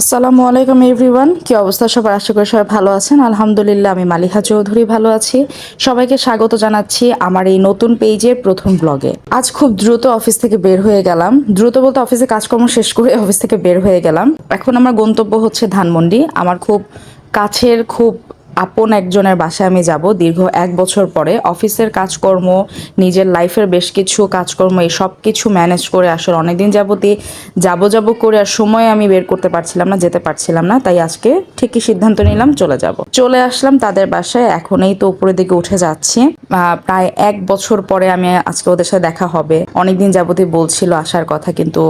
আসসালামু আলাইকুম এভরিওয়ান। কি অবস্থা সবার? আশা করি সবাই ভালো আছেন। আলহামদুলিল্লাহ, আমি মালিহা চৌধুরী ভালো আছি। সবাইকে স্বাগত জানাচ্ছি আমার এই নতুন পেজের প্রথম ব্লগে। আজ খুব দ্রুত অফিস থেকে বের হয়ে গেলাম। দ্রুত বলতে অফিসে কাজকর্ম শেষ করে অফিস থেকে বের হয়ে গেলাম। এখন আমার গন্তব্য হচ্ছে ধানমন্ডি। আমার খুব কাছের, খুব আপন একজনের বাসায় আমি যাব। দীর্ঘ এক বছর পরে অফিসের কাজকর্ম, নিজের লাইফের বেশ কিছু কাজকর্ম, এই সব কিছু ম্যানেজ করে আসলে অনেকদিন যাবতই যাব যাব করে আর সময় আমি বের করতে পারছিলাম না, যেতে পারছিলাম না। তাই আজকে ঠিকই সিদ্ধান্ত নিলাম চলে যাব। চলে আসলাম তাদের বাসায়, এখনই তো উপরের দিকে উঠে যাচ্ছি। প্রায় এক বছর পরে আমি আজকে ওদের সাথে দেখা হবে। অনেকদিন যাবতই বলছিল আসার কথা, কিন্তু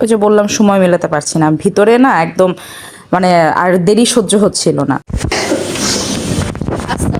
ওই যে বললাম, সময় মেলাতে পারছি না। ভিতরে না একদম মানে আর দেরি সহ্য হচ্ছিল না।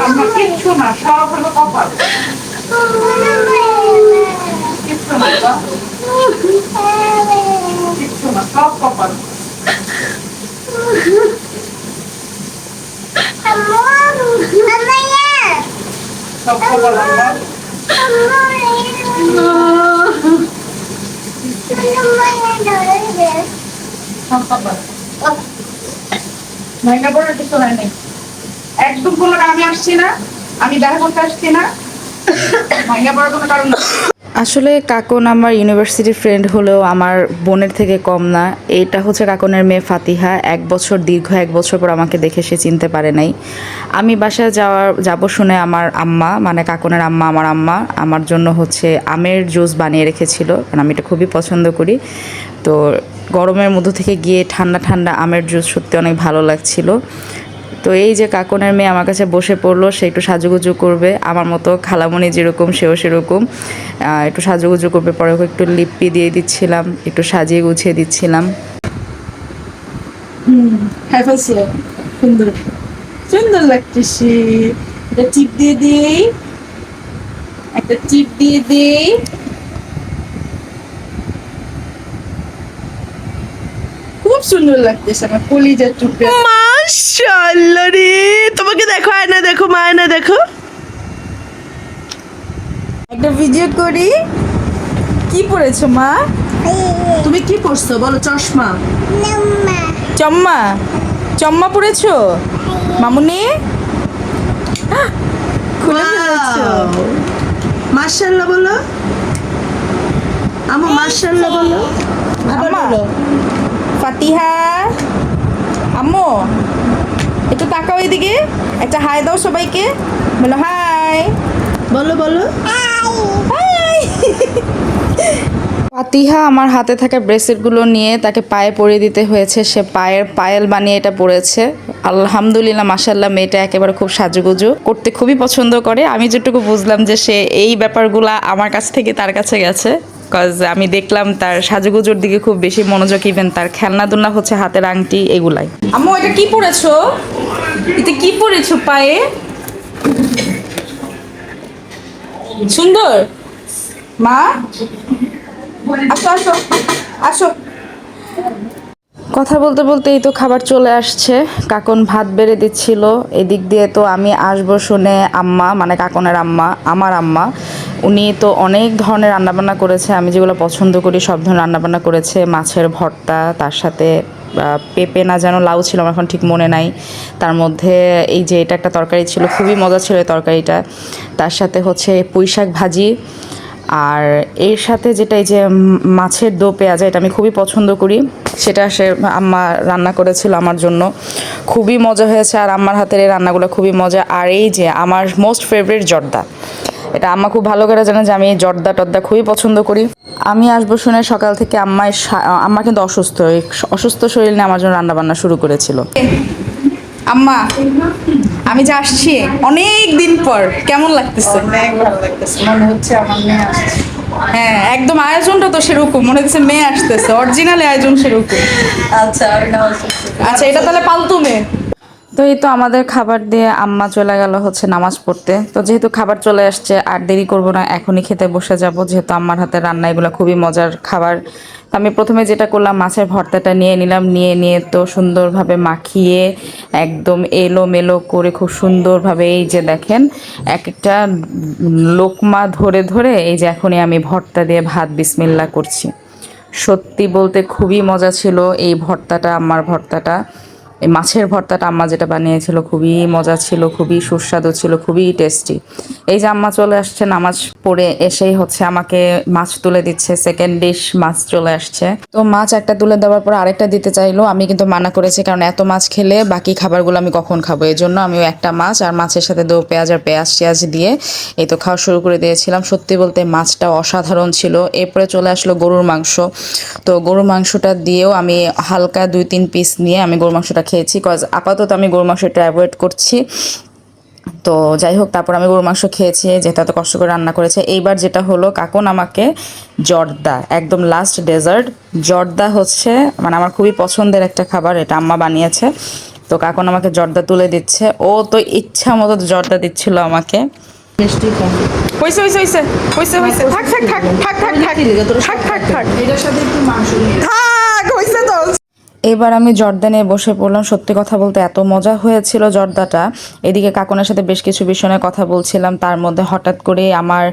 আমরা কিচ্ছু না সব হলো কপাল কিচ্ছু না তো, কিচ্ছু না সব কপাল সব কপাল আমার সব কপাল ভাইঙ্গা পড়ে কিছু হয় নাই একদম বলল না আমি আসছি না, আমি দেখা করতে আসছি না। পড়ার কোনো কারণ। আসলে কাকন আমার ইউনিভার্সিটির ফ্রেন্ড হলেও আমার বোনের থেকে কম না। এইটা হচ্ছে কাকনের মেয়ে ফাতিহা। এক বছর, দীর্ঘ এক বছর পর আমাকে দেখে সে চিনতে পারে নাই। আমি বাসায় যাওয়ার, যাব শুনে আমার আম্মা মানে কাকনের আম্মা, আমার আম্মা, আমার জন্য হচ্ছে আমের জুস বানিয়ে রেখেছিল। কারণ আমি এটা খুবই পছন্দ করি। তো গরমের মধ্য থেকে গিয়ে ঠান্ডা ঠান্ডা আমের জুস সত্যি অনেক ভালো লাগছিল। তো এই যে কাকনের মেয়ে আমার কাছে বসে পড়ল, সে একটু সাজুগুজু করবে। আমার মতো খালামণি যেরকম, সেও সেরকম। একটু সাজুগুজু করবে, পরে একটু লিপি দিয়ে দিচ্ছিলাম, একটু সাজিয়ে গুছিয়ে দিচ্ছিলাম। হ্যাঁ ফেলছে সুন্দর। সুন্দর লাগতেছে টিপ দিয়ে দিই। একটা টিপ দিয়ে দিই। সুন্দর লাগতেছে আমার কলিজার টুকরা মাশাআল্লাহ রে। তোমাকে দেখো আয়না দেখো মা আয়না দেখো। একটা ভিডিও করি। কি পড়েছো মা? তুমি কি পড়ছো? বলো চশমা। চম্মা। চম্মা? পড়েছো? মামুনি? খুলে ফেলেছো। মাশাআল্লাহ বলো। আমো মাশাআল্লাহ বলো। আবার বলো। ফাতিহা। আম্মু একটু তাকাও এদিকে। একটা হাই দাও সবাইকে। বলো হাই। বলো বলো। হাই। ফাতিহা আমার হাতে থাকা ব্রেসলেটগুলো নিয়ে তাকে পায়ে পরিয়ে দিতে হয়েছে। সে পায়ের পায়েল বানিয়ে এটা পরেছে। আলহামদুলিল্লাহ মাসাল্লাহ মেয়েটা একেবারে খুব সাজুগুজু। করতে খুবই পছন্দ করে। আমি যেটুকু বুঝলাম যে সে এই ব্যাপারগুলা আমার কাছ থেকে তার কাছে গেছে। কজ আমি দেখলাম তার সাজুগুজুর দিকে খুব বেশি মনোযোগ ইভেন তার খেলনা দুলনা হচ্ছে হাতের আংটি এগুলাই। আম্মু, এটা কি পরেছো? এটা কি পরেছো পায়ে? সুন্দর। মা? আসো আসো আসো। কথা বলতে বলতে এই তো খাবার চলে আসছে। কাকন ভাত বেড়ে দিচ্ছিল। এদিক দিয়ে তো আমি আসব শুনে আম্মা মানে কাকনের আম্মা, আমার আম্মা। উনি তো অনেক ধরনের রান্নাবান্না করেছে। আমি যেগুলো পছন্দ করি সব ধরনের রান্নাবান্না করেছে। মাছের ভর্তা, তার সাথে পেঁপে না যেন লাউ ছিল, আমার এখন ঠিক মনে নাই। তার মধ্যে এই যে এটা একটা তরকারি ছিল, খুবই মজা ছিল এই তরকারিটা। তার সাথে হচ্ছে পুঁই শাক ভাজি। আর এর সাথে যেটা এই যে মাছের দো পেঁয়াজ, এটা আমি খুবই পছন্দ করি। সেটা সে আম্মা রান্না করেছিল আমার জন্য। খুবই মজা হয়েছে আর আম্মার হাতের এই রান্নাগুলো খুবই মজা। আর এই যে আমার মোস্ট ফেভারিট জর্দা, এটা আম্মা খুব ভালো করে জানে যে আমি জর্দা টর্দা খুবই পছন্দ করি। আমি আসব শুনে সকাল থেকে আম্মায় আম্মা কিন্তু অসুস্থ অসুস্থ শরীর নিয়ে আমার জন্য রান্না বান্না শুরু করেছিল। আম্মা আমি যে আসছি অনেক দিন পর কেমন লাগতেছে? অনেক ভালো লাগতেছে মনে হচ্ছে আমার মেয়ে আসছে। হ্যাঁ একদম আয়োজনটা তো সেরকম মনে হচ্ছে মেয়ে আসতেছে অরিজিনাল আয়োজন সেরকম। আচ্ছা। আচ্ছা এটা তাহলে পালতু মেয়ে? তো এই তো আমাদের খাবার দিয়ে আম্মা চলে গেল হচ্ছে নামাজ পড়তে। তো যেহেতু খাবার চলে আসছে, আর দেরি করব না, এখনই খেতে বসে যাব। যেহেতু আম্মার হাতের রান্না এগুলো খুবই মজার খাবার। তো আমি প্রথমে যেটা করলাম, মাছের ভর্তাটা নিয়ে নিলাম। নিয়ে নিয়ে তো সুন্দরভাবে মাখিয়ে একদম এলো মেলো করে খুব সুন্দরভাবে এই যে দেখেন এক একটা লোকমা ধরে ধরে এই যে এখনই আমি ভর্তা দিয়ে ভাত বিসমিল্লা করছি। সত্যি বলতে খুবই মজা ছিল এই ভর্তাটা আমার ভর্তাটা। এই মাছের ভর্তাটা আম্মা যেটা বানিয়েছিল খুবই মজা ছিল, খুবই সুস্বাদু ছিল, খুবই টেস্টি এই যে আম্মা চলে আসছে, নামাজ পড়ে এসেই হচ্ছে আমাকে মাছ তুলে দিচ্ছে সেকেন্ড ডিশ মাছ চলে আসছে। তো মাছ একটা তুলে দেওয়ার পর আরেকটা দিতে চাইলো, আমি কিন্তু মানা করেছি, কারণ এত মাছ খেলে বাকি খাবারগুলো আমি কখন খাব? এই জন্য আমি একটা মাছ আর মাছের সাথে দো পেঁয়াজ আর পেঁয়াজ টিয়াজ দিয়ে এই তো খাওয়া শুরু করে দিয়েছিলাম। সত্যি বলতে মাছটা অসাধারণ ছিল। এরপরে চলে আসলো গরুর মাংস। তো গরুর মাংসটা দিয়েও আমি হালকা দুই তিন পিস নিয়ে আমি গরুর মাংসটা খেয়েছি কজ আপাতত আমি গরুর মাংসটা অ্যাভয়েড করছি। তো যাই হোক তারপর আমি গরুর মাংস খেয়েছি যেটা এত কষ্ট করে রান্না করেছে। এইবার যেটা হলো কাকুন আমাকে জর্দা একদম লাস্ট ডেজার্ট জর্দা হচ্ছে মানে আমার খুবই পছন্দের একটা খাবার এটা আম্মা বানিয়েছে। তো কাকুন আমাকে জর্দা তুলে দিচ্ছে। ও তো ইচ্ছা মতো জর্দা দিচ্ছিল আমাকে। মিষ্টি কম। হইছে হইছে হইছে হইছে হইছে। থাক থাক থাক থাক থাক থাক থাক থাক থাক। একটু মাংস নিয়ে থাক! হইছে তো এবার আমি জর্দা নিয়ে বসে পড়লাম। সত্যি কথা বলতে এত মজা হয়েছিল জর্দাটা। এদিকে কাকুনের সাথে বেশ কিছু বিষয় কথা বলছিলাম। তার মধ্যে হঠাৎ করে আমার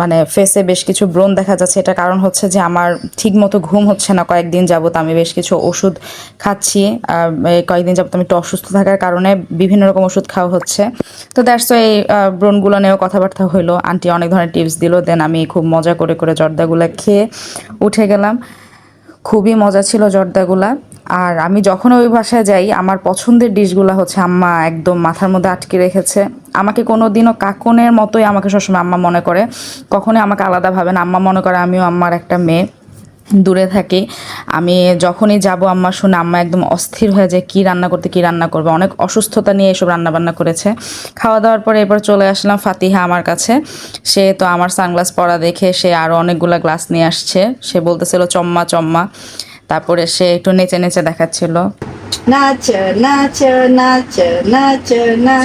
মানে ফেসে বেশ কিছু ব্রণ দেখা যাচ্ছে। এটা কারণ হচ্ছে যে আমার ঠিক মতো ঘুম হচ্ছে না। কয়েকদিন যাবত আমি বেশ কিছু ওষুধ খাচ্ছি। কয়েকদিন যাবত আমি একটু অসুস্থ থাকার কারণে বিভিন্ন রকম ওষুধ খাওয়া হচ্ছে। তো দ্যাটস এই ব্রণগুলো নিয়েও কথাবার্তা হইল। আন্টি অনেক ধরনের টিপস দিল। দেন আমি খুব মজা করে করে জর্দাগুলো খেয়ে উঠে গেলাম। খুবই মজা ছিল জর্দাগুলা। আর আমি যখন ওই বাসায় যাই, আমার পছন্দের ডিশগুলো হচ্ছে আম্মা একদম মাথার মধ্যে আটকে রেখেছে। আমাকে কোনো দিনও কাকনের মতোই আমাকে সবসময় আম্মা মনে করে। কখনোই আমাকে আলাদা ভাবেন আম্মা মনে করে আমিও আম্মার একটা মেয়ে। দূরে থাকি। আমি যখনই যাব আম্মা শুনে আম্মা একদম অস্থির হয়ে যায় কি রান্না করতে কি রান্না করবে। অনেক অসুস্থতা নিয়ে এসব রান্না বান্না করেছে। খাওয়া দাওয়ার পরে এবার চলে আসলাম ফাতিহা আমার কাছে। সে তো আমার সানগ্লাস পরা দেখে সে আরও অনেকগুলো গ্লাস নিয়ে আসছে। সে বলতেছিল চম্মা চম্মা। তারপরে সে একটু নেচে নেচে দেখাচ্ছিল। নাচ নাচ নাচ নাচ নাচ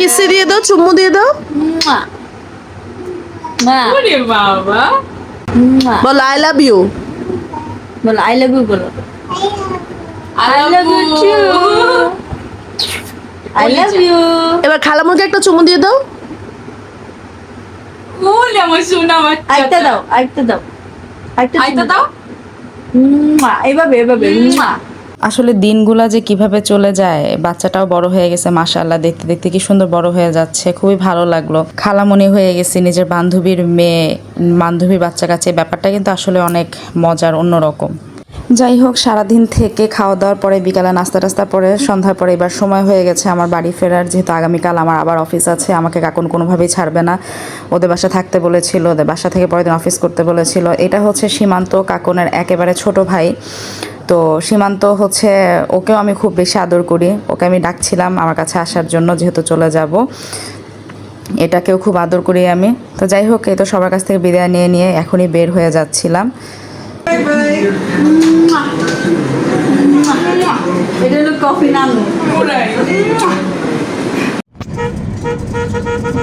কিসে দিয়ে দাও চুম্মু দিয়ে দাও। ওরে বাবা। বল আই লাভ ইউ বলো আই লাভ ইউ বলো। I love you I love you এবার খালামুকে একটা চুমু দিয়ে দাও। ওলে আমার সোনা বাচ্চা দাও আইটা দাও। আইতা দাও। এভাবে এভাবে। মুয়া। আসলে দিনগুলা যে কীভাবে চলে যায়, বাচ্চাটাও বড় হয়ে গেছে মাশাল্লাহ দেখতে দেখতে কি সুন্দর বড় হয়ে যাচ্ছে, খুবই ভালো লাগল। খালামণি হয়ে গেছি, নিজের বান্ধবীর মেয়ে, বান্ধবীর বাচ্চা কাছে ব্যাপারটা কিন্তু আসলে অনেক মজার, অন্যরকম। যাই হোক, সারাদিন থেকে খাওয়া দাওয়ার পরে বিকালে নাস্তা টাস্তা পরে সন্ধ্যার পরে এবার সময় হয়ে গেছে আমার বাড়ি ফেরার, যেহেতু আগামীকাল আমার আবার অফিস আছে, আমাকে কাকুন কোনোভাবেই ছাড়বে না। ওদের বাসা থাকতে বলেছিল, ওদের বাসা থেকে পরের দিন অফিস করতে বলেছিল। এটা হচ্ছে সীমান্ত কাকুনের একেবারে ছোট ভাই। তো সীমান্ত হচ্ছে ওকেও আমি খুব বেশি আদর করি। ওকে আমি ডাকছিলাম আমার কাছে আসার জন্য যেহেতু চলে যাব। এটাকেও খুব আদর করি আমি। তো যাই হোক এই তো সবার কাছ থেকে বিদায় নিয়ে নিয়ে এখনই বের হয়ে যাচ্ছিলাম। এটা হলো কফি নানু।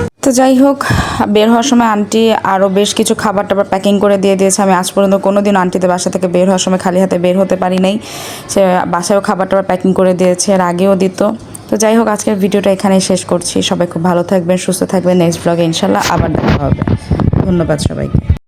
তো যাই হোক, বের হওয়ার সময় আন্টি আরও বেশ কিছু খাবার টাবার প্যাকিং করে দিয়ে দিয়েছে। আমি আজ পর্যন্ত কোনো দিন আন্টিতে বাসা থেকে বের হওয়ার সময় খালি হাতে বের হতে পারি নাই। সে বাসায়ও খাবার টাবার প্যাকিং করে দিয়েছে, এর আগেও দিত। তো যাই হোক, আজকের ভিডিওটা এখানেই শেষ করছি। সবাই খুব ভালো থাকবেন, সুস্থ থাকবেন। নেক্সট ব্লগে ইনশাল্লাহ আবার দেখা হবে। ধন্যবাদ সবাইকে।